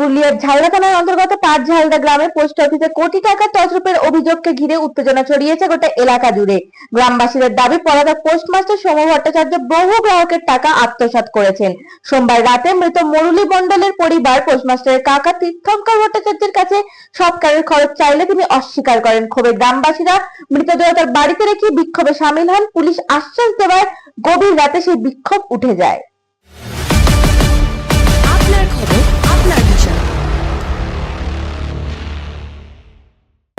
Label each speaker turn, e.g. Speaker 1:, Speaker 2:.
Speaker 1: পুরুলিয়ার ঝালদা থানার অন্তর্গত পাঁচ ঝালদা গ্রামে পোস্ট অফিসে কোটি টাকা তছরূপের অভিযোগকে ঘিরে উত্তেজনা ছড়িয়েছে গোটা এলাকা জুড়ে। গ্রামবাসীদের দাবি, পলাতক পোস্টমাস্টার সৌম ভট্টাচার্য বহু গ্রাহকের টাকা আত্মসাৎ করেছেন। সোমবার রাতে মৃত মুরলী মণ্ডলের পরিবার পোস্টমাস্টারের কাকা তীর্থঙ্কর ভট্টাচার্যের কাছে সৎকারের খরচ চাইলে তিনি অস্বীকার করেন। ক্ষোভে গ্রামবাসীরা মৃতদেহ তার বাড়িতে রেখে বিক্ষোভে সামিল হন। পুলিশ আশ্বাস দেওয়ায় গভীর রাতে সেই বিক্ষোভ উঠে যায়।